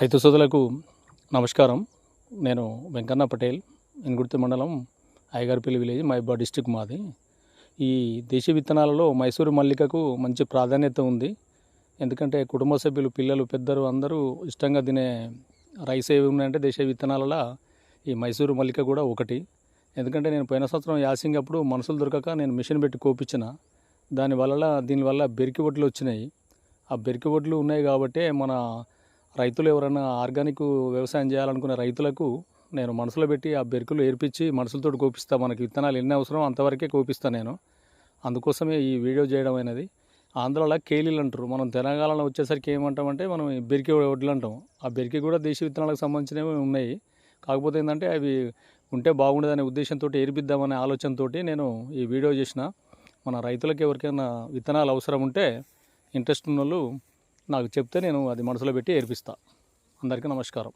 రైతు సోదరులకు నమస్కారం. నేను వెంకన్న పటేల్ ఇంగుర్తి మండలం అయ్యగారిపల్లి విలేజ్ మైబా డిస్టిక్ మాది. ఈ దేశీ విత్తనాలలో మైసూరు మల్లికకు మంచి ప్రాధాన్యత ఉంది. ఎందుకంటే కుటుంబ సభ్యులు పిల్లలు పెద్దలు అందరూ ఇష్టంగా తినే రైస్ ఏవి ఉన్నాయంటే దేశీయ విత్తనాలలో ఈ మైసూరు మల్లిక కూడా ఒకటి. ఎందుకంటే నేను పోయిన సంవత్సరం యాసింగ్ అప్పుడు మనుషులు దొరకక నేను మిషన్ పెట్టి కోపించిన. దానివల్ల దీనివల్ల బెరికి ఒడ్లు వచ్చినాయి. ఆ బెరికి ఒడ్లు ఉన్నాయి కాబట్టి మన రైతులు ఎవరైనా ఆర్గానిక్ వ్యవసాయం చేయాలనుకునే రైతులకు నేను మనసులో పెట్టి ఆ బెరుకులు ఏర్పించి మనుషులతో కోపిస్తా. మనకి విత్తనాలు ఎన్ని అవసరం అంతవరకే కోపిస్తాను నేను. అందుకోసమే ఈ వీడియో చేయడం అనేది. ఆంధ్రాలో కేలీలు అంటారు. మనం తెలంగాణలో వచ్చేసరికి ఏమంటామంటే మనం బెరికి వడ్లు అంటాం. ఆ బెరికి కూడా దేశీ విత్తనాలకు సంబంధించినవి ఉన్నాయి. కాకపోతే ఏంటంటే అవి ఉంటే బాగుండదనే ఉద్దేశంతో ఏర్పిద్దామనే ఆలోచనతో నేను ఈ వీడియో చేసిన. మన రైతులకు ఎవరికైనా విత్తనాలు అవసరం ఉంటే ఇంట్రెస్ట్ ఉన్న వాళ్ళు నాకు చెప్తే నేను అది మనసులో పెట్టి ఏర్పిస్తా అందరికీ నమస్కారం.